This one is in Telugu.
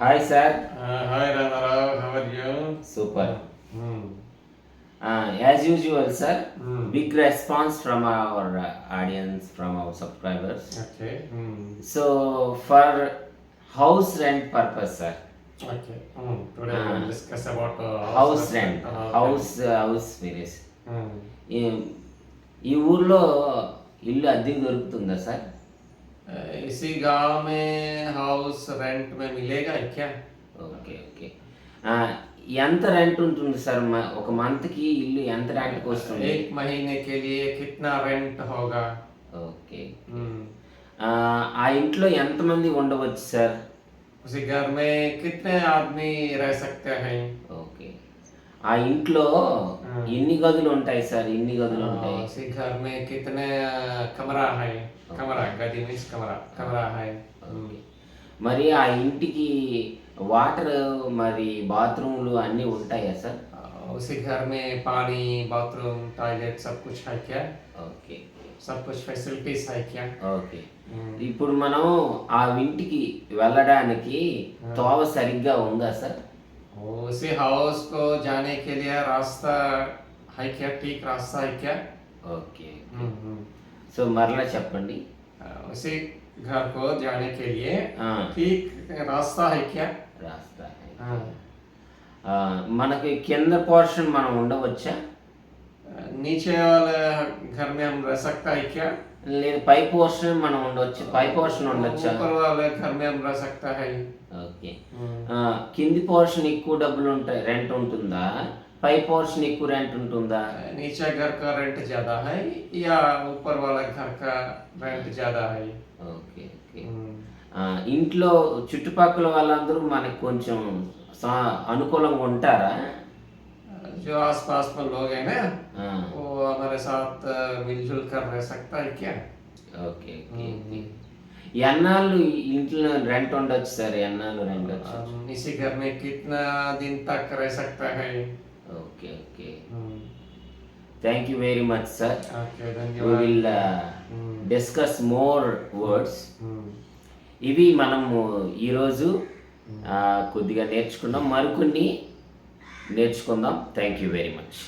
Hi sir Uh, hi Ramarao, how are you? Super Hmm. As usual sir Hmm. Big response from our audience from our subscribers Okay. Hmm. So for house rent purpose sir Okay. Hmm. Today we will discuss about uh, house rent. Rent Uh, okay. House house various Hmm. ఈ ఊర్లో ఇల్లు అద్దెకి దొరుకుతుందా సార్ Uh, इसी गांव में हाउस रेंट में मिलेगा क्या ఓకే ఓకే ఎంత రెంట్ ఉంటుంది సార్ మ- ఒక మంత్కి ఇల్లు ఎంత రెంట్కి వస్తుంది एक महीने के लिए कितना रेंट होगा ఓకే Hmm. ఆ, ఆ ఇంట్లో ఎంతమంది ఉండవచ్చు సార్ उसी घर में कितने आदमी रह सकते हैं ఓకే ఆ ఇంట్లో ఎన్ని గదులు ఉంటాయి సార్ ఎన్ని గదులు ఉంటాయి Uh, उसी घर में कितने uh, कमरा है कमरा गदी मीन्स कमरा कमरा है ఓకే. మరి ఆ ఇంటికి వాటర్ మరి బాత్రూమ్లు అన్నీ ఉంటాయా సార్ Uh, उसी घर में पानी बाथरूम टॉयलेट सब कुछ है क्या ఓకే सब कुछ फैसिलिटीज है क्या ఓకే ఇప్పుడు మనం ఆ ఇంటికి వెళ్ళడానికి తోవ సరిగ్గా ఉందా సార్ उसी हाउस को जाने के लिए रास्ता है क्या ठीक रास्ता है क्या ఓకే సో మరలా చెప్పండి Uh, उसी घर को जाने के लिए ఆ, ठीक रास्ता है क्या రాస్తా हाँ. ఆ, మనకి కింద పోర్షన్ మనం ఉండవచ్చా Uh, नीचे वाले घर में हम रह सकता है क्या లేదు పై పోర్షన్ మనం ఉండొచ్చు పై పోర్షన్ ఉండొచ్చా ऊपर वाले घर में हम रह सकता है ఓకే ఆ, కింది పోర్షన్ ఎక్కువ డబ్బులు ఉంటాయి రెంట్ ఉంటుందా పై పోర్షన్ ఎక్కువ రెంట్ ఉంటుందా नीचे घर का रेंट ज्यादा है या ऊपर वाला घर का रेंट ज्यादा है ఓకే ఓకే ఆ, ఇంట్లో చుట్టుపక్కల వాళ్ళందరూ మనకి కొంచెం సా- అనుకూలంగా ఉంటారా जो आसपास में लोग हैं ना ఆ, वो हमारे साथ अ, मिलजुल कर रह सकता है क्या ఓకే ఓకే ఓకే ఎన్నాళ్ళు ఈ ఇంట్లో రెంట్ ఉండొచ్చు సార్ ఎన్నాళ్ళు రెంట్ వచ్చు हम इसी घर में कितना दिन तक रह सकता है okay okay thank you very much sir will discuss more words ఇవి మనము ఈరోజు కొద్దిగా నేర్చుకున్నాం. మరికొన్ని నేర్చుకుందాం. Thank you very much